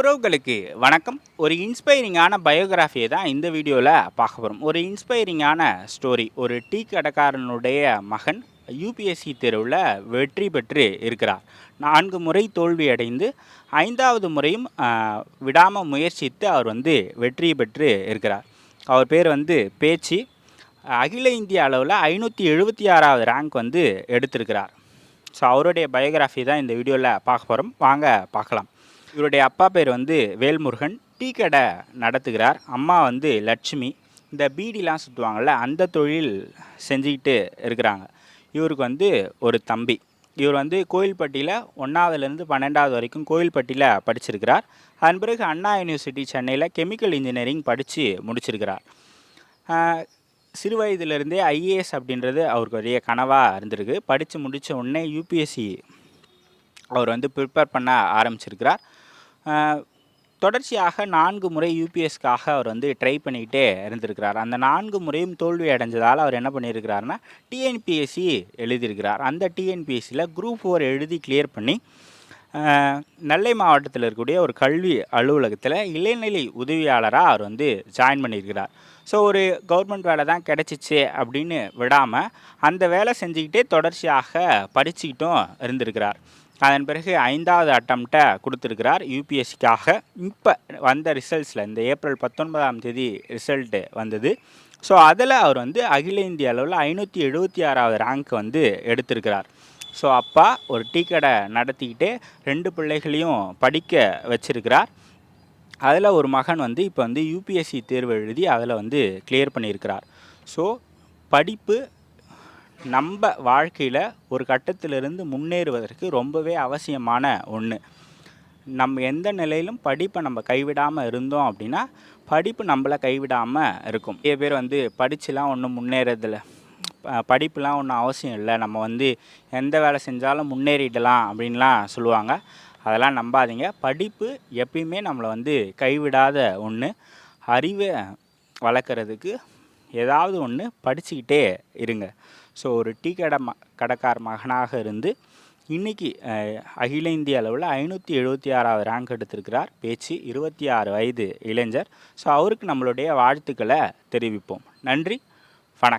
உறவுகளுக்கு வணக்கம். ஒரு இன்ஸ்பைரிங்கான பயோகிராஃபியை தான் இந்த வீடியோவில் பார்க்க போகிறோம் ஒரு இன்ஸ்பைரிங்கான ஸ்டோரி ஒரு டீ கடைக்காரனுடைய மகன் யூபிஎஸ்சி தேர்வில் வெற்றி பெற்று இருக்கிறார். நான்கு முறை தோல்வியடைந்து ஐந்தாவது முறையும் விடாமல் முயற்சித்து அவர் வந்து வெற்றி பெற்று இருக்கிறார். அவர் பேர் வந்து பேச்சு. அகில இந்திய அளவில் ஐநூற்றி எழுபத்தி ஆறாவது ரேங்க் வந்து எடுத்திருக்கிறார். ஸோ அவருடைய பயோகிராஃபி தான் இந்த வீடியோவில் பார்க்க போகிறோம் வாங்க பார்க்கலாம். இவருடைய அப்பா பேர் வந்து வேல்முருகன். டீ கடை நடத்துகிறார். அம்மா வந்து லட்சுமி. இந்த பீடிலாம் சுற்றுவாங்கள்ல அந்த தொழில் செஞ்சுக்கிட்டு இருக்கிறாங்க. இவருக்கு வந்து ஒரு தம்பி. இவர் வந்து கோயில்பட்டியில் ஒன்றாவதுலேருந்து பன்னெண்டாவது வரைக்கும் கோயில்பட்டியில் படிச்சிருக்கிறார். அதன் பிறகு அண்ணா யூனிவர்சிட்டி சென்னையில் கெமிக்கல் இன்ஜினியரிங் படித்து முடிச்சிருக்கிறார். சிறு வயதிலிருந்தே ஐஏஎஸ் அப்படின்றது அவருக்கு பெரிய கனவாக இருந்திருக்கு. படித்து முடித்த உடனே யூபிஎஸ்சி அவர் வந்து ப்ரிப்பேர் பண்ண ஆரம்பிச்சிருக்கிறார். தொடர்ச்சியாக நான்கு முறை யூபிஎஸ்க்காக அவர் வந்து ட்ரை பண்ணிக்கிட்டே இருந்திருக்கிறார். அந்த நான்கு முறையும் தோல்வி அடைஞ்சதால் அவர் என்ன பண்ணியிருக்கிறாருன்னா டிஎன்பிஎஸ்சி எழுதியிருக்கிறார். அந்த டிஎன்பிஎஸ்சியில் குரூப் ஃபோர் எழுதி கிளியர் பண்ணி நெல்லை மாவட்டத்தில் இருக்கக்கூடிய ஒரு கல்வி அலுவலகத்தில் இளைநிலை உதவியாளராக அவர் வந்து ஜாயின் பண்ணியிருக்கிறார். ஸோ ஒரு கவர்மெண்ட் வேலை தான் கிடச்சிச்சு அப்படின்னு விடாமல் அந்த வேலை செஞ்சுக்கிட்டே தொடர்ச்சியாக படிச்சுக்கிட்டும் இருந்திருக்கிறார். அதன் பிறகு ஐந்தாவது அட்டம்ப்டை கொடுத்துருக்கிறார் யூபிஎஸ்சிக்காக. இப்போ வந்த ரிசல்ட்ஸில் இந்த ஏப்ரல் பத்தொன்பதாம் தேதி ரிசல்ட்டு வந்தது. ஸோ அதில் அவர் வந்து அகில இந்திய அளவில் ஐநூற்றி எழுபத்தி ஆறாவது ரேங்க் வந்து எடுத்திருக்கிறார். ஸோ அப்பா ஒரு டீ கடை நடத்திக்கிட்டு ரெண்டு பிள்ளைகளையும் படிக்க வச்சிருக்கிறார். அதில் ஒரு மகன் வந்து இப்போ வந்து யூபிஎஸ்சி தேர்வு எழுதி அதில் வந்து கிளியர் பண்ணியிருக்கிறார். ஸோ படிப்பு நம்ம வாழ்க்கையில் ஒரு கட்டத்திலிருந்து முன்னேறுவதற்கு ரொம்பவே அவசியமான ஒன்று நம்ம எந்த நிலையிலும் படிப்பை நம்ம கைவிடாமல் இருந்தோம் அப்படின்னா படிப்பு நம்மளை கைவிடாமல் இருக்கும். நிறைய பேர் வந்து படிச்சுலாம் ஒன்றும் முன்னேறதில்ல. படிப்புலாம் ஒன்றும் அவசியம் இல்லை. நம்ம வந்து எந்த வேலை செஞ்சாலும் முன்னேறிடலாம் அப்படின்லாம் சொல்லுவாங்க. அதெல்லாம் நம்பாதீங்க. படிப்பு எப்பயுமே நம்மளை வந்து கைவிடாத ஒன்று அறிவை வளர்க்குறதுக்கு ஏதாவது ஒன்று படிச்சுக்கிட்டே இருங்க. ஸோ ஒரு டீ கடை ம கடைக்கார் மகனாக இருந்து இன்னைக்கு அகில இந்திய அளவில் ஐநூற்றி எழுபத்தி ஆறாவது ரேங்க் எடுத்திருக்கிறார். பேச்சு இருபத்தி ஆறு வயது இளைஞர். ஸோ அவருக்கு நம்மளுடைய வாழ்த்துக்களை தெரிவிப்போம். நன்றி.